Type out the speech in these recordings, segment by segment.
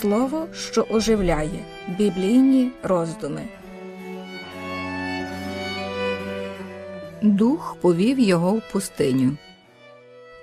Слово, що оживляє. Біблійні роздуми. Дух повів його в пустиню.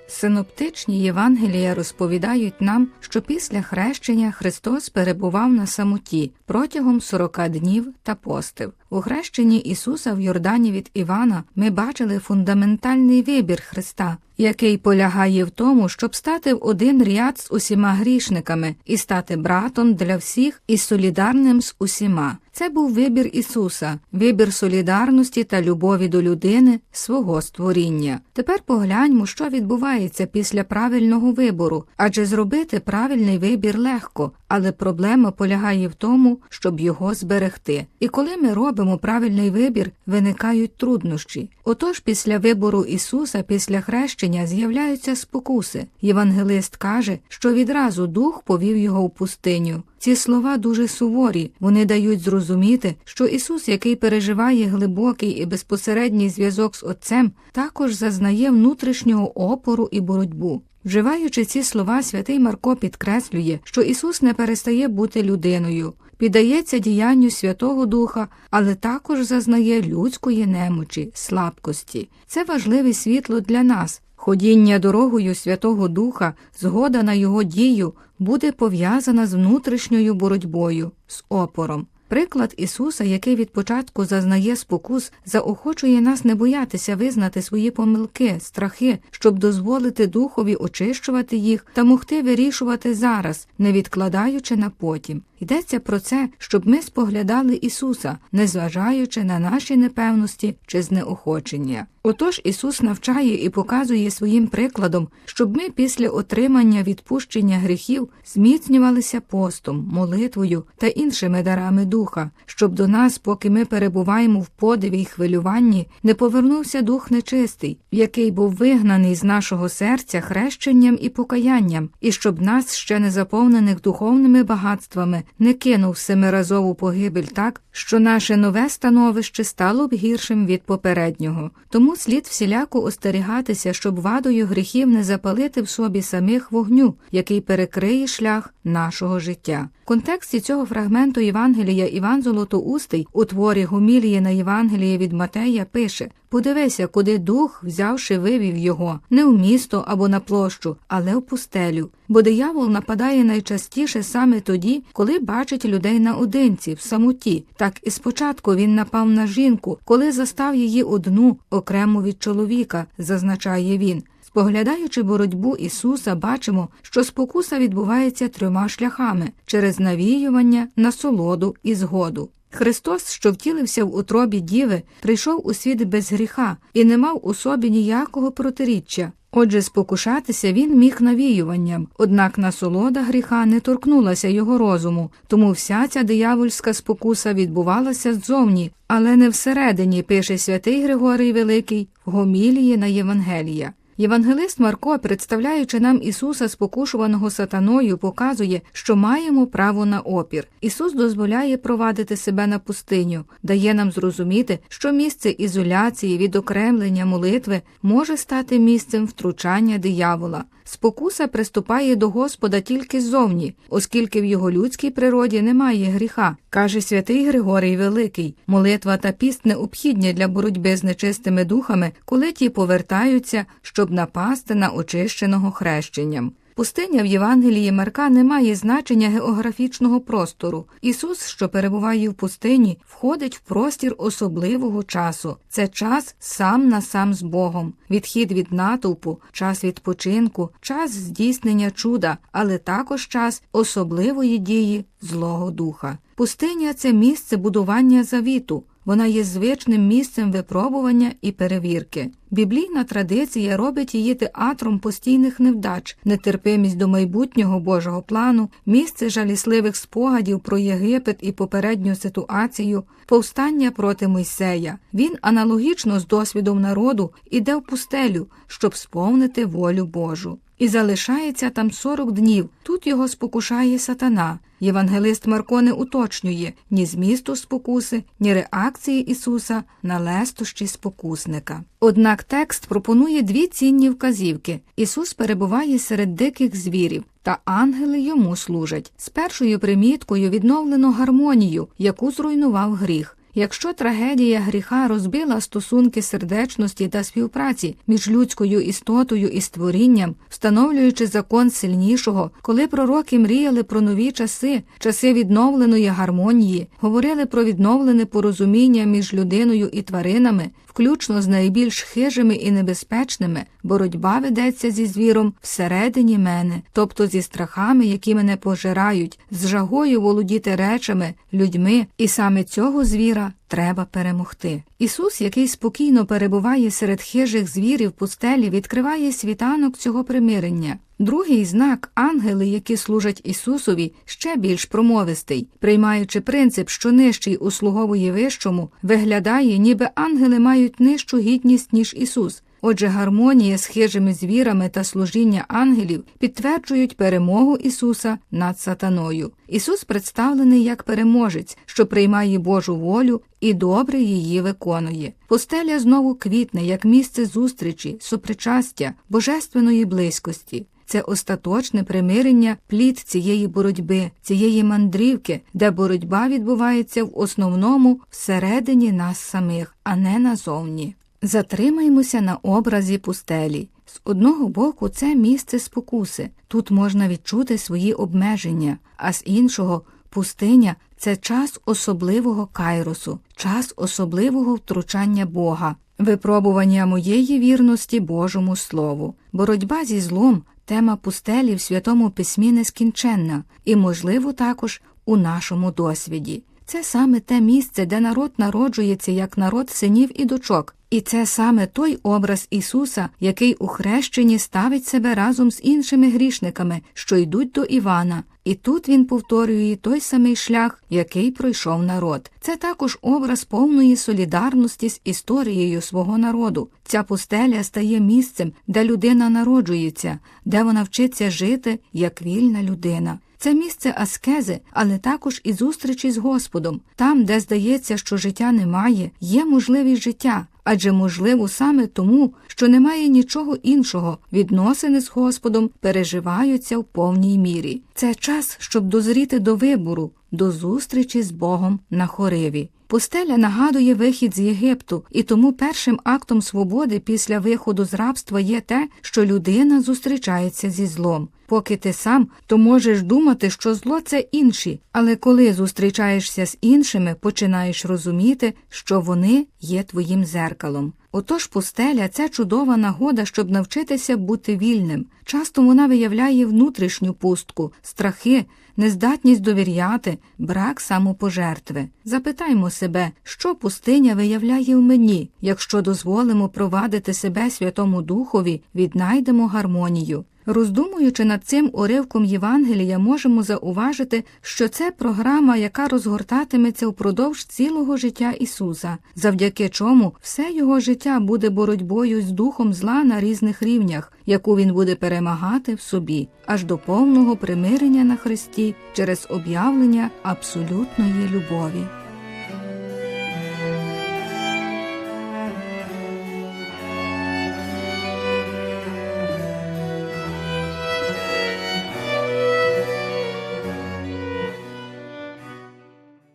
Синоптичні Євангелія розповідають нам, що після хрещення Христос перебував на самоті протягом 40 днів та постив. У хрещенні Ісуса в Йордані від Івана ми бачили фундаментальний вибір Христа, який полягає в тому, щоб стати в один ряд з усіма грішниками і стати братом для всіх і солідарним з усіма. Це був вибір Ісуса, вибір солідарності та любові до людини, свого створіння. Тепер погляньмо, що відбувається після правильного вибору, адже зробити правильний вибір легко, але проблема полягає в тому, щоб його зберегти. І коли ми робимо правильний вибір, виникають труднощі. Отож, після вибору Ісуса, після хрещення з'являються спокуси. Євангелист каже, що відразу дух повів його в пустиню. Ці слова дуже суворі, вони дають зрозуміти, що Ісус, який переживає глибокий і безпосередній зв'язок з Отцем, також зазнає внутрішнього опору і боротьбу. Вживаючи ці слова, святий Марко підкреслює, що Ісус не перестає бути людиною, піддається діянню Святого Духа, але також зазнає людської немочі, слабкості. Це важливе світло для нас. Ходіння дорогою Святого Духа, згода на його дію буде пов'язана з внутрішньою боротьбою, з опором. Приклад Ісуса, який від початку зазнає спокус, заохочує нас не боятися визнати свої помилки, страхи, щоб дозволити Духові очищувати їх та могти вирішувати зараз, не відкладаючи на потім. Йдеться про це, щоб ми споглядали Ісуса, незважаючи на наші непевності чи знеохочення. Отож Ісус навчає і показує своїм прикладом, щоб ми після отримання відпущення гріхів зміцнювалися постом, молитвою та іншими дарами духа, щоб до нас, поки ми перебуваємо в подиві й хвилюванні, не повернувся дух нечистий, який був вигнаний з нашого серця хрещенням і покаянням, і щоб нас, ще не заповнених духовними багатствами, не кинув семиразову погибель так, що наше нове становище стало б гіршим від попереднього. Тому слід всіляко остерігатися, щоб вадою гріхів не запалити в собі самих вогню, який перекриє шлях нашого життя. Контексті цього фрагменту Євангелія Іван Золотоустий у творі Гумілії на Євангеліє від Матея пише Подивися, куди дух, взявши, вивів його, не в місто або на площу, але в пустелю. Бо диявол нападає найчастіше саме тоді, коли бачить людей наодинці, в самоті. Так і спочатку він напав на жінку, коли застав її одну, окремо від чоловіка, зазначає він. Споглядаючи боротьбу Ісуса, бачимо, що спокуса відбувається трьома шляхами через навіювання, насолоду і згоду. Христос, що втілився в утробі Діви, прийшов у світ без гріха і не мав у собі ніякого протиріччя. Отже, спокушатися він міг навіюванням, однак насолода гріха не торкнулася його розуму, тому вся ця диявольська спокуса відбувалася ззовні, але не всередині, пише святий Григорій Великий в гомілії на Євангелія. Євангелист Марко, представляючи нам Ісуса, спокушуваного сатаною, показує, що маємо право на опір. Ісус дозволяє провадити себе на пустиню, дає нам зрозуміти, що місце ізоляції, відокремлення молитви може стати місцем втручання диявола. Спокуса приступає до Господа тільки ззовні, оскільки в його людській природі немає гріха, каже святий Григорій Великий. Молитва та піст необхідні для боротьби з нечистими духами, коли ті повертаються, щоб напасти на очищеного хрещенням. Пустиня в Євангелії Марка не має значення географічного простору. Ісус, що перебуває в пустині, входить в простір особливого часу. Це час сам на сам з Богом, відхід від натовпу, час відпочинку, час здійснення чуда, але також час особливої дії Злого Духа. Пустиня це місце будування завіту. Вона є звичним місцем випробування і перевірки. Біблійна традиція робить її театром постійних невдач, нетерпимість до майбутнього Божого плану, місце жалісливих спогадів про Єгипет і попередню ситуацію, повстання проти Мойсея. Він аналогічно з досвідом народу іде в пустелю, щоб сповнити волю Божу. І залишається там сорок днів. Тут його спокушає сатана. Євангелист Марко не уточнює ні змісту спокуси, ні реакції Ісуса на лестощі спокусника. Однак текст пропонує дві цінні вказівки. Ісус перебуває серед диких звірів. та ангели йому служать. З першою приміткою відновлено гармонію, яку зруйнував гріх. Якщо трагедія гріха розбила стосунки сердечності та співпраці між людською істотою і створінням, встановлюючи закон сильнішого, коли пророки мріяли про нові часи, часи відновленої гармонії, говорили про відновлене порозуміння між людиною і тваринами, включно з найбільш хижими і небезпечними, боротьба ведеться зі звіром всередині мене, тобто зі страхами, які мене пожирають, з жагою володіти речами, людьми, і саме цього звіра треба перемогти. Ісус, який спокійно перебуває серед хижих звірів пустелі, відкриває світанок цього примирення. Другий знак ангели, які служать Ісусові, ще більш промовистий, приймаючи принцип, що нижчий услуговує вищому, виглядає, ніби ангели мають нижчу гідність, ніж Ісус. Отже, гармонія з хижими звірами та служіння ангелів підтверджують перемогу Ісуса над сатаною. Ісус представлений як переможець, що приймає Божу волю і добре її виконує. Пустеля знову квітне як місце зустрічі, сопричастя, божественної близькості. Це остаточне примирення плід цієї боротьби, цієї мандрівки, де боротьба відбувається в основному всередині нас самих, а не назовні. Затримаймося на образі пустелі. З одного боку, це місце спокуси, тут можна відчути свої обмеження, а з іншого пустиня це час особливого кайросу, час особливого втручання Бога, випробування моєї вірності Божому Слову, боротьба зі злом, тема пустелі в Святому Письмі нескінченна і, можливо, також у нашому досвіді. Це саме те місце, де народ народжується як народ синів і дочок, і це саме той образ Ісуса, який у хрещенні ставить себе разом з іншими грішниками, що йдуть до Івана. І тут він повторює той самий шлях, який пройшов народ. Це також образ повної солідарності з історією свого народу. Ця пустеля стає місцем, де людина народжується, де вона вчиться жити як вільна людина. Це місце аскези, але також і зустрічі з Господом. Там, де здається, що життя немає, є можливість життя, адже можливо саме тому, що немає нічого іншого. Відносини з Господом переживаються в повній мірі. Це час, щоб дозріти до вибору, до зустрічі з Богом на хориві. Пустеля нагадує вихід з Єгипту, і тому першим актом свободи після виходу з рабства є те, що людина зустрічається зі злом. Поки ти сам, то можеш думати, що зло це інші, але коли зустрічаєшся з іншими, починаєш розуміти, що вони є твоїм зеркалом. Отож пустеля це чудова нагода, щоб навчитися бути вільним. Часто вона виявляє внутрішню пустку, страхи, нездатність довіряти, брак самопожертви. Запитаймо себе, що пустиня виявляє в мені, якщо дозволимо провадити себе Святому Духові, віднайдемо гармонію. Роздумуючи над цим уривком Євангелія, можемо зауважити, що це програма, яка розгортатиметься впродовж цілого життя Ісуса, завдяки чому все його життя буде боротьбою з духом зла на різних рівнях, яку він буде перемагати в собі, аж до повного примирення на Христі через об'явлення абсолютної любові.